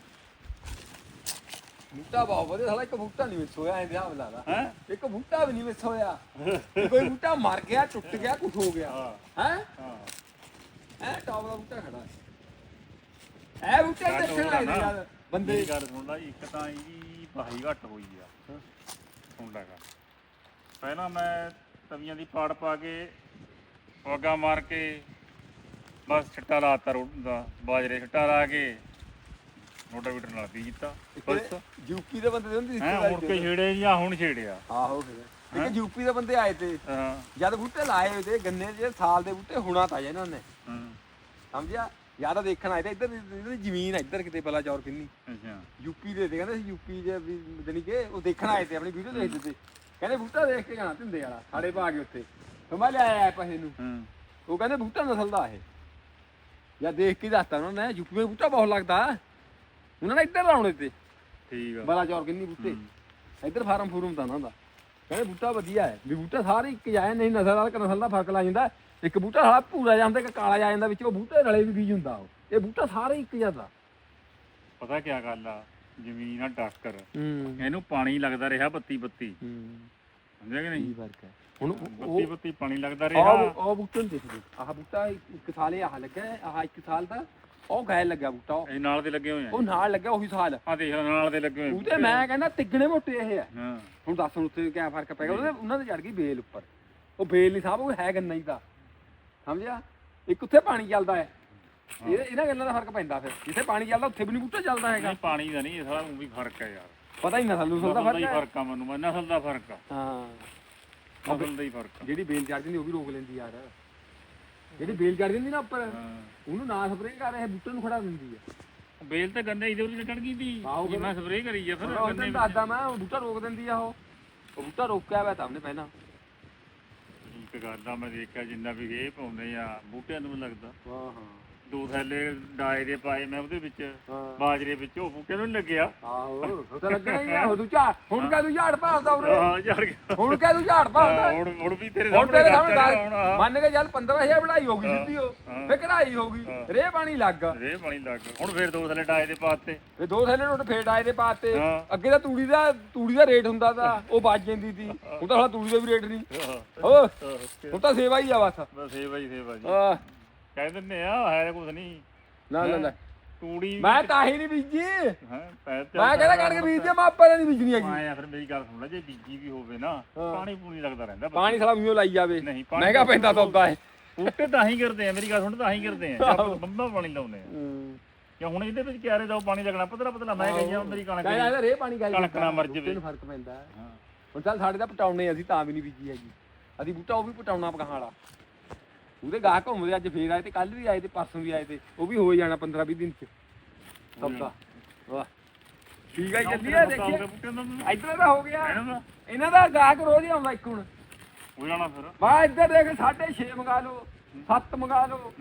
ਬੂਟਾ ਬਹੁਤ ਵਧੀਆ ਸਾਲਾ ਇੱਕ ਬੂਟਾ ਨਹੀਂ ਮਿਸ ਹੋਇਆ ਇਹਦੇ ਹਾਲ ਲਾਦਾ ਹੈ? ਇੱਕ ਬੂਟਾ ਵੀ ਨਹੀਂ ਮਿਸ ਹੋਇਆ। ਕੋਈ ਬੂਟਾ ਮਰ ਗਿਆ ਟੁੱਟ ਗਿਆ ਕੁਝ ਹੋ ਗਿਆ। ਹਾਂ। ਹੈ? ਹਾਂ। ਐ ਟੌਪ ਦਾ ਬੂਟਾ ਖੜਾ ਐ ਬੂਟਾ ਹੀ ਹੋ ਆਏ ਨੇ। ਯਾਰ ਬੰਦੇ। ਗੱਲ ਸੁਣ ਲੈ ਇੱਕ ਤਾਂ ਇਹਦੀ ਬਾਹੀ ਘੱਟ ਹੋਈ ਆ। ਸੁਣ ਲੈ ਗੱਲ ਪਹਿਲਾਂ ਮੈਂ ਤਵੀਆਂ ਦੀ ਪਾੜ ਪਾ ਕੇ ਵਾਗਾ ਮਾਰ ਕੇ ਬਸ ਛੱਟਾ ਲਾਤਾ ਰੋਡ ਦਾ ਬਾਜਰੇ ਛੱਟਾ ਲਾ ਕੇ ਰੋਟਾਵੀਟਰ ਨਾਲ ਬੀਜ ਦਿੱਤਾ ਬਸ। ਯੂਪੀ ਦੇ ਬੰਦੇ ਹੁੰਦੀ ਹੈ ਮੁੜ ਕੇ ਛੇੜੇ ਜਾਂ ਹੁਣ ਛੇੜਿਆ। ਆਹੋ ਫਿਰ। ਇੱਕ ਯੂਪੀ ਦੇ ਬੰਦੇ ਆਏ ਤੇ ਜਦ ਬੂਟੇ ਲਾਏ ਹੋਏ ਤੇ ਗੰਨੇ ਦੇ ਸਾਲ ਦੇ ਬੂਟੇ ਹੁਣਾ ਤਾਂ ਇਹਨਾਂ ਨੇ। ਸਮਝਿਆ? ਯਾਰ ਦੇਖਣ ਆਏ ਤੇ ਇੱਧਰ ਦੀ- ਜ਼ਮੀਨ ਆ ਇੱਧਰ ਕਿਤੇ ਬਲਾ ਚੌਰ ਕਿੰਨੀ। ਅੱਛਾ। ਯੂਪੀ ਦੇ ਤੇ ਕਹਿੰਦੇ ਸੀ ਯੂਪੀ ਦੇ ਵੀ ਜਾਣੀ ਕਿ ਉਹ ਦੇਖਣ ਆਏ ਤੇ ਆਪਣੀ ਵੀਡੀਓ ਦੇਖਦੇ ਤੇ। ਕਹਿੰਦੇ ਬੂਟਾ ਦੇਖ ਕੇ ਜਾਣਾ ਧਿੰਦੇ ਵਾਲਾ ਸਾਡੇ ਪਾ ਕੇ ਉੱਥੇ ਫਿਰ ਮੈਂ ਲਿਆਇਆ ਪੈਸੇ ਨੂੰ ਹਾਂ। ਉਹ ਕਹਿੰਦੇ ਬੂਟਾ ਨਸਲ ਦਾ ਇਹ। ਯਾ ਦੇਖ ਕੇ ਦੱਸਤਾ ਉਹਨਾਂ ਨੇ ਯੂਪੀ ਵਿੱਚ ਬੂਟਾ ਬਹੁਤ ਲੱਗਦਾ। ਉਹਨਾਂ ਨੇ ਇੱਧਰ ਲਾਉਣੇ ਤੇ। ਠੀਕ ਆ। ਬਲਾ ਚੌਰ ਕਿੰਨੀ ਬੂਟੇ। ਇੱਧਰ ਫਾਰਮ ਫੂਰਮ ਤਾਂ ਉਹਨਾਂ ਦਾ ਕਹਿੰਦੇ ਬੂਟਾ ਵਧੀਆ ਹੈ। ਵੀ ਬੂਟਾ ਸਾਰੇ ਇੱਕ ਜਾਏ ਨਹੀਂ ਨਸਲ ਵਾਲਾ ਨਸਲ ਦਾ ਫ਼ਰਕ ਲੱਗ ਜਾਂਦਾ। ਇੱਕ ਬੂਟਾ ਸਾਲਾ ਭੂਰਾ ਜਾਂਦਾ ਇੱਕ ਕਾਲਾ ਜਾ ਜਾਂਦਾ ਵਿੱਚ ਉਹ ਬੂਟੇ ਰਲੇ ਵੀ ਬੀਜ ਹੁੰਦਾ ਉਹ। ਇਹ ਬੂਟਾ ਸਾਰੇ ਇੱਕ ਜਿਹਾ ਪਤਾ ਕੀ ਗੱਲ ਆ? ਜ਼ਮੀਨ ਆ ਡਾਕਰ ਹੂੰ। ਇਹਨੂੰ ਪਾਣੀ ਲੱਗਦਾ ਰਿਹਾ ਬੱਤੀ ਬੱਤੀ। ਹੂੰ। ਸਮਝਿਆ ਕਿ ਨਹੀਂ? ਕੀ ਫ਼ਰਕ ਹੈ। ਹੁਣ ਉਹ ਬੱਤੀ ਬੱਤੀ ਪਾਣੀ ਲੱਗਦਾ ਆਹ ਰਿਹਾ ਉਹ ਬੂਟੇ ਨੂੰ ਦੇਖੋ ਆਹ ਬੂਟਾ ਇੱਕ ਇੱਕ ਸਾਲ ਆਹ ਲੱਗਾ ਹੈ, ਆਹ ਇੱਕ ਸਾਲ ਦਾ। ਉਹ ਗੈਲ ਲੱਗਿਆ ਬੂਟਾ ਉਹ। ਇਹ ਨਾਲ ਦੇ ਲੱਗੇ ਹੋਏ ਆ। ਉਹ ਨਾਲ ਲੱਗਿਆ ਉਹੀ ਸਾਲ। ਆ ਦੇਖ ਨਾਲ ਦੇ ਲੱਗੇ ਹੋਏ ਉਹਦੇ ਮੈਂ ਕਹਿੰਦਾ ਤਿੱਗਣੇ ਮੋਟੇ ਇਹ ਆ। ਹਾਂ। ਹੁਣ ਦੱਸ ਹੁਣ ਉੱਤੇ ਕਿਆ ਫ਼ਰਕ ਪੈ ਗਿਆ? ਉਹਦੇ ਉਹਨਾਂ ਦੇ ਚੜ ਗਈ ਬੇਲ ਉੱਪਰ। ਉਹ ਬੇਲ ਨਹੀਂ ਸਾਹਿਬ ਉਹ ਹੈ ਗੰਨਾ ਹੀ ਦਾ। ਸਮਝਿਆ? ਇੱਕ ਉੱਥੇ ਪਾਣੀ ਚੱਲਦਾ ਹੈ। ਇਹ ਇਹਨਾਂ ਗੱਲਾਂ ਦਾ ਫ਼ਰਕ ਪੈਂਦਾ ਫਿਰ। ਜਿੱਥੇ ਪਾਣੀ ਚੱਲਦਾ ਉੱਥੇ ਵੀ ਨਹੀਂ ਬੂਟਾ ਚੱਲਦਾ ਹੈਗਾ। ਨਹੀਂ ਪਾਣੀ ਦਾ ਨਹੀਂ ਇਹ ਸਾਰਾ ਉਹ ਵੀ ਫ਼ਰਕ ਹੈ ਯਾਰ। ਪਤਾ ਹੀ ਨਸਲ ਨੁਸਲ ਦਾ ਨਸਲ ਦਾ ਫ਼ਰਕ ਹੀ। ਫ਼ਰਕ ਆ ਮੈਨੂੰ ਮੈਂ ਨਸਲ ਦਾ ਫ਼ਰਕ ਆ। ਹਾਂ। ਨਸਲ ਦਾ ਹੀ ਫ਼ਰਕ ਆ। ਜਿਹੜੀ ਬੇਲ ਚੜ ਜਾਂਦੀ ਉਹ ਵੀ ਰੋਕ ਲੈਂਦੀ ਯਾਰ। ਜਿਹੜੀ ਬੇਲ ਚੜ ਜਾਂਦੀ ਨਾ ਉੱਪਰ ਹਾਂ। ਉਹਨੂੰ ਨਾ ਸਪਰੇਅ ਕਰ ਇਹ ਬੂਟੇ ਨੂੰ ਖੜਾ ਦਿੰਦੀ ਹੈ ਬੇਲ ਤੇ ਗੰਨੇ ਇਹਦੇ ਉੱਤੇ ਚੜ ਗਈ ਸੀ ਆਹੋ ਜੇ ਮੈਂ ਸਪਰੇਅ ਕਰੀ ਆ ਫਿਰ ਉਹ ਗੰਨੇ ਤੈਨੂੰ ਦੱਸਦਾ ਮੈਂ ਉਹ ਬੂਟਾ ਰੋਕ ਦਿੰਦੀ ਆ ਉਹ। ਉਹ ਬੂਟਾ ਰੋਕਿਆ ਹੋਇਆ ਤਾਂ ਉਹਨੇ ਪਹਿਲਾਂ। ਇੱਕ ਗੱਲ ਦਾ ਮੈਂ ਦੇਖਿਆ ਜਿੰਨਾ ਵੀ ਇਹ ਪਾਉਂਦੇ ਆ ਬੂਟਿਆਂ ਨੂੰ ਲੱਗਦਾ। ਹਾਂ ਹਾਂ। ਦੋ ਥੈਲੇ ਡਾਏ ਦੇ ਪਾਏ ਮੈਂ ਉਹਦੇ ਵਿੱਚ ਹਾਂ। ਬਾਜਰੇ ਵਿੱਚ ਉਹ ਨੂੰ ਨੀ ਲੱਗਿਆ। ਆਹੋ ਉਹ ਤਾਂ ਲੱਗਣਾ ਹੀ ਆ ਹੁਣ ਤੂੰ ਝਾੜ ਹੁਣ ਕਾ ਤੂੰ ਝਾੜ ਭਾਲਦਾ ਉਰੇ? ਹਾਂ ਝੜ ਗਿਆ ਹੁਣ ਕਾ ਤੂੰ ਝਾੜ ਭਾਲਦਾ? ਹੁਣ ਹੁਣ ਵੀ ਤੇਰੇ ਹੁਣ ਤੇਰੇ ਸਾਹਮਣੇ ਕਰਤਾ ਗੱਲ- ਹੁਣ ਆਹ। ਮੰਨ ਕੇ ਚੱਲ 15000 ਬੜਾਈ ਹੋ ਗਈ ਸਿੱਧੀ ਉਹ। ਹਾਂ। ਫੇ ਕਢਾਈ ਹੋ ਗਈ। ਰੇ ਪਾਣੀ ਲੱਗ ਰੇ ਪਾਣੀ ਲੱਗ ਗਿਆ। ਹੁਣ ਫੇਰ ਦੋ ਥੈਲੇ ਡਾਏ ਦੇ ਪਾਤੇ। ਫੇ ਦੋ ਥੈਲੇ ਨੋਟ ਫੇਟ ਆਏ ਦੇ ਪਾਤੇ। ਹਾਂ। ਅੱਗੇ ਤਾਂ ਤੂੜੀ ਦਾ ਤੂੜੀ ਦਾ ਰੇਟ ਹੁੰਦਾ ਤਾਂ ਉਹ ਵੱਜ ਜਾਂਦੀ ਸੀ। ਹੁਣ ਤਾਂ ਸਾਲਾ ਤੂੜੀ ਦਾ ਵੀ ਰੇਟ ਨਹੀਂ। ਹੁਣ ਤਾਂ ਸੇਵਾ ਹੀ ਆ ਬਸ। ਬਸ ਸੇਵਾ ਹੀ ਸੇਵਾ ਜੀ ਆਹ, ਕਹਿ ਦਿੰਦੇ ਆ ਹੈ ਕੁਝ ਨਹੀਂ। ਨਾ ਨਾ ਨਾ ਤੂੜੀ ਮੈਂ ਤਾਂ ਹੀ ਨਹੀਂ ਬੀਜੀ। ਹਾਂ? ਪੈਰ ਤੇ ਮੈਂ ਕਹਿੰਦਾ ਕਣਕ ਬੀਜਦੀ ਮੈਂ ਆਪਾਂ ਨਹੀਂ ਬੀਜਣੀ ਹੈਗੀ। ਆਇਆ ਫਿਰ ਮੇਰੀ ਗੱਲ ਸੁਣ ਲੈ ਜੇ ਬੀਜੀ ਵੀ ਹੋਵੇ ਨਾ ਪਾਣੀ ਪੂਣੀ ਲੱਗਦਾ ਰਹਿੰਦਾ ਪਾਣੀ ਸਾਲਾ ਮੂੰਹੋਂ ਲਾਈ ਜਾਵੇ। ਨਹੀਂ, ਪਾਣੀ ਮਹਿੰਗਾ ਪੈਂਦਾ ਸੌਦਾ ਹੈ ਬੂਟੇ ਤਾਂ ਹੀ ਕਰਦੇ ਆ ਮੇਰੀ ਗੱਲ ਸੁਣ ਤਾਂ ਹੀ ਕਰਦੇ ਆ। ਆਪਾਂ ਬੰਦਾ ਪਾਣੀ ਲਾਉਂਦੇ ਆ। ਕਿ ਹੁਣ ਇਹਦੇ ਵਿੱਚ ਕਿਆਰੇ ਦਾ ਉਹ ਪਾਣੀ ਲੱਗਣਾ ਪਤਲਾ ਪਤਲਾ ਮੈਂ ਕਹੀਆਂ ਮੇਰੀ ਕਣਕ ਕਹਿੰਦਾ ਇਹਦਾ ਰੇ ਪਾਣੀ ਗਾਈ ਕਣਕ ਨਾ ਮਰ ਜਾਵੇ। ਤੈਨੂੰ ਫ਼ਰਕ ਪੈਂਦਾ। ਹੈ। ਹੁਣ ਚੱਲ ਸਾਡੇ ਤਾਂ ਪਟਾਉਣੇ ਅਸੀਂ ਤਾਂ ਵੀ ਨਹੀਂ ਬੀਜੀ ਹੈਗੀ। ਅਸੀਂ ਬੂਟਾ ਉਹ ਵੀ ਪਟਾਉਣਾ ਪਕਾਂ ਵਾਲਾ। ਉਹਦੇ ਗਾਹ ਘੁੰਮਦੇ ਅੱਜ ਫੇਰ ਆਏ ਤੇ ਕੱਲ ਵੀ ਆਏ ਤੇ ਪਰਸੋਂ ਵੀ ਆਏ ਤੇ ਉਹ ਵੀ ਹੋ ਜਾਣਾ 15 20 ਦਿਨ ਚ। ਸੌਦਾ ਵਾਹ। ਠੀਕ ਹੈ ਚੱਲੀਏ ਦੇਖੀਏ। ਦਾ ਇੱਧਰ ਦਾ ਹੋ ਗਿਆ। ਇਹਨਾਂ ਦਾ। ਦਾ ਗਾਹਕ ਰੋਜ਼ ਹੀ ਆਉਂਦਾ ਇੱਕ ਹੁਣ। ਹੋ ਜਾਣਾ ਫਿਰ। ਵਾ ਇੱਧਰ ਦੇਖ 6.5 ਮੰਗਾ ਲਓ 7 ਮੰਗਾ ਲਓ।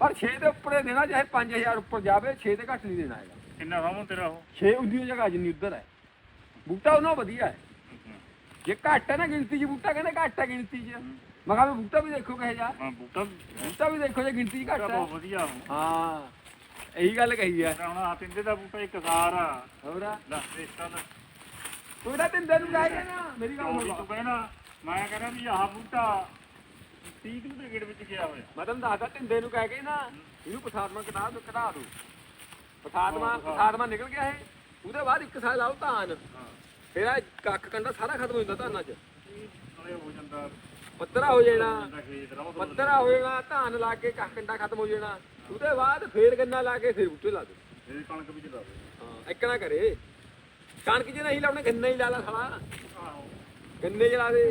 ਪਰ 6 ਦੇ ਉੱਪਰ ਦੇਣਾ ਚਾਹੇ 5000 ਉੱਪਰ ਜਾਵੇ 6 ਦੇ ਘੱਟ ਨਹੀਂ ਦੇਣਾ ਹੈਗਾ। ਕਿੰਨਾ ਸਾਮੋਂ ਤੇਰਾ ਉਹ? 6 ਉਹਦੀ ਜਗ੍ਹਾ ਜਿੰਨੀ ਉੱਧਰ ਹੈ। ਬੂਟਾ ਉਹਨਾਂ ਵਧੀਆ ਹੈ। ਜੇ ਘੱਟ ਹੈ ਨਾ ਗਿਣਤੀ 'ਚ ਬੂਟਾ ਕਹਿੰਦੇ ਘੱਟ ਹੈ ਗਿਣਤੀ 'ਚ। ਮੈਂ ਕਿਹਾ ਵੀ ਬੂਟਾ ਵੀ ਦੇਖੋ ਕਹੇ ਜਾ ਹਾਂ ਬੂਟਾ ਬੂਟਾ ਵੀ ਦੇਖੋ ਜੇ ਗਿਣਤੀ ਘੱਟ ਹੈ। ਬਹੁਤ ਵਧੀਆ ਹਾਂ ਇਹੀ ਗੱਲ ਕਹੀ ਹੈ ਹੁਣ ਆ ਤਿੰਦੇ ਦਾ ਬੂਟਾ ਇੱਕ ਸਾਰ ਆ। ਹੋਰ ਲੈ ਰੇਸਤਾ ਦਾ ਤੂੰ ਤਾਂ ਤਿੰਨ ਦਿਨ ਰਹਿ ਗਿਆ ਨਾ ਮੇਰੀ ਗੱਲ ਸੁਣ। ਤੂੰ ਕਹਿਣਾ ਮੈਂ ਕਹਿੰਦਾ ਵੀ ਆਹ ਬੂਟਾ 30 ਕਿਲੋ ਦੇ ਗੇੜ ਵਿੱਚ ਗਿਆ ਹੋਇਆ। ਮੈਂ ਤੁਹਾਨੂੰ ਦੱਸਦਾ ਢਿੰਦੇ ਨੂੰ ਕਹਿ ਕੇ ਨਾ ਇਹਨੂੰ ਪਥਾਤਮਾ ਕਢਾ ਦੋ ਕਢਾ ਦੋ। ਪਥਾਤਮਾ ਪਥਾਤਮਾ ਨਿਕਲ ਗਿਆ ਹੈ ਉਹਦੇ ਬਾਅਦ ਇੱਕ ਸਾਲ ਲਾਓ ਧਾਨ। ਫਿਰ ਆ ਕੱਖ ਕੰਡਾ ਸਾਰਾ ਖਤਮ ਹੋ ਜਾਂਦਾ ਧਾਨਾਂ 'ਚ। ਹੋ ਜਾਂਦਾ। ਪੱਤਰਾ ਹੋ ਜਾਣਾ। ਪੱਤਰਾ ਹੋਏਗਾ ਧਾਨ ਲਾ ਕੇ ਕੰਡਾ ਖਤਮ ਹੋ ਜਾਣਾ। ਉਹਦੇ ਬਾਅਦ ਫੇਰ ਗੰਨਾ ਲਾ ਕੇ ਫੇਰ ਬੂਟੇ ਲਾ ਦੇ ਇਹ ਕਣਕ ਵਿੱਚ ਲਾ ਦੇ ਹਾਂ ਇੱਕ ਨਾ ਕਰੇ। ਕਣਕ 'ਚ ਨਹੀਂ ਲਾਉਣੇ ਗੰਨਾ ਹੀ ਲਾ ਲਾ ਸਾਲਾ। ਆਹੋ। ਗੰਨੇ 'ਚ ਲਾ ਦੇ।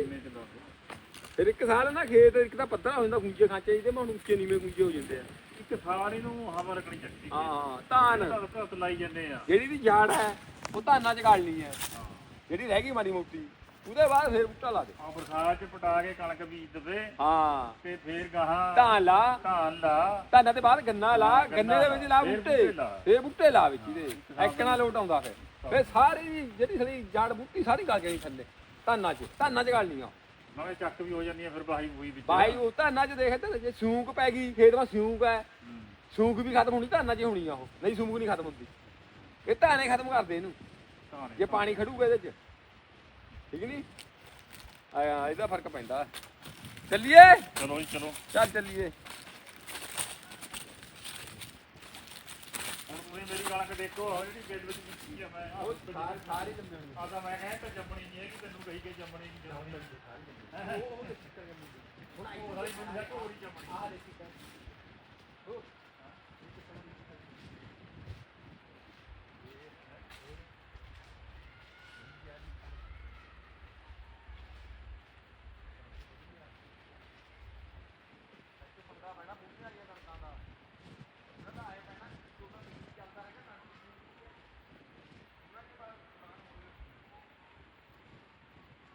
ਫਿਰ ਇੱਕ ਸਾਲ ਨਾ ਖੇਤ ਇੱਕ ਤਾਂ ਪੱਤਰਾ ਹੋ ਜਾਂਦਾ ਗੁੰਜੇ ਖਾਂਚੇ ਜਿਹਦੇ ਮੈਂ ਹੁਣ ਉੱਚੇ ਨੀਵੇਂ ਗੁੰਜੇ ਹੋ ਜਾਂਦੇ ਆ। ਇੱਕ ਸਾਰੀ ਨੂੰ ਹਵਾ ਰੱਖਣੀ ਚਾਹੀਦੀ ਹਾਂ। ਧਾਨ। ਹੈ ਹੱਥ ਲਾਈ ਜਾਂਦੇ ਆ। ਜਿਹੜੀ ਦੀ ਜਾੜ ਹੈ ਉਹ ਧਾਨਾਂ 'ਚ ਗਾਲਣੀ ਹੈ। ਜਿਹੜੀ ਰਹਿ ਗਈ ਮਾੜੀ ਮੋਟੀ। ਉਹਦੇ ਬਾਅਦ ਫੇਰ ਬੂਟਾ ਲਾ ਦੇ। ਆ ਬਰਸਾਤ ਚ ਪਟਾ ਕੇ ਕਣਕ ਬੀਜ ਦਵੇ ਹਾਂ। ਤੇ ਫੇਰ ਗਾਹਾਂ ਧਾਨ ਲਾ। ਧਾਨ ਲਾ। ਧਾਨਾਂ ਦੇ ਬਾਅਦ ਗੰਨਾ ਲਾ। ਗੰਨੇ ਦੇ ਵਿੱਚ ਲਾ ਬੂਟੇ। ਫੇਰ ਬੂਟੇ ਲਾ ਵਿੱਚ ਇਹਦੇ। ਐਕਣਾ ਲੋਟ ਆਉਂਦਾ ਫਿਰ। ਫੇਰ ਸਾਰੀ ਜਿਹੜੀ ਸਾਰੀ ਜੜ ਬੂਟੀ ਸਾਰੀ ਗਲ ਜਾਣੀ ਥੱਲੇ ਧਾਨਾਂ 'ਚ। ਧਾਨਾਂ 'ਚ ਗਾਲਣੀਆਂ ਨਾਲੇ ਚੱਕ ਵੀ ਹੋ ਜਾਂਦੀ ਆ ਫਿਰ ਬਾਹੀ ਹੋਈ ਵਿੱਚ। ਬਾਈ ਉਹ ਧਾਨਾਂ 'ਚ ਦੇਖ ਤੇ ਜੇ ਸੂਕ ਪੈ ਗਈ ਖੇਤ ਵਿੱਚ ਸੂਕ ਹੈ। ਸੂਕ ਵੀ ਖਤਮ ਹੋਣੀ ਧਾਨਾਂ 'ਚ ਹੋਣੀ ਆ ਉਹ। ਨਹੀਂ ਸੂਕ ਨਹੀਂ ਖਤਮ ਹੁੰਦੀ। ਇਹ ਧਾਨੇ ਖਤਮ ਕਰਦੇ ਇਹਨੂੰ। ਜੇ ਪਾਣੀ ਖੜੂਗਾ ਇਹਦੇ 'ਚ। ਠੀਕ ਨਹੀਂ ਆਇਆ ਇਹਦਾ ਫ਼ਰਕ ਪੈਂਦਾ। ਚੱਲੀਏ? ਚਲੋ ਜੀ ਚਲੋ। ਚੱਲ ਚੱਲੀਏ। ਹੁਣ ਤੁਸੀਂ ਮੇਰੀ ਕਣਕ ਦੇਖੋ ਆਹ ਜਿਹੜੀ ਗੇਟ ਵਿੱਚ ਕੀਤੀ ਆ ਮੈਂ ਆਹ ਸਾਰੀ ਲੰਮੇ ਹੋਣੀ। ਆਦਾ ਮੈਂ ਕਹਿੰਦਾ ਤਾਂ ਜੰਮਣੀ ਨਹੀਂ ਹੈ ਕਿ ਤੈਨੂੰ ਕਹੀ ਕੇ ਜੰਮਣੀ ਨਹੀਂ ਜੰਮਣੀ ਉਹ ਉਹ ਸਾਰੀ ਬੰਦੀ ਹੋ ਰਹੀ ਜੰਮਣੀ।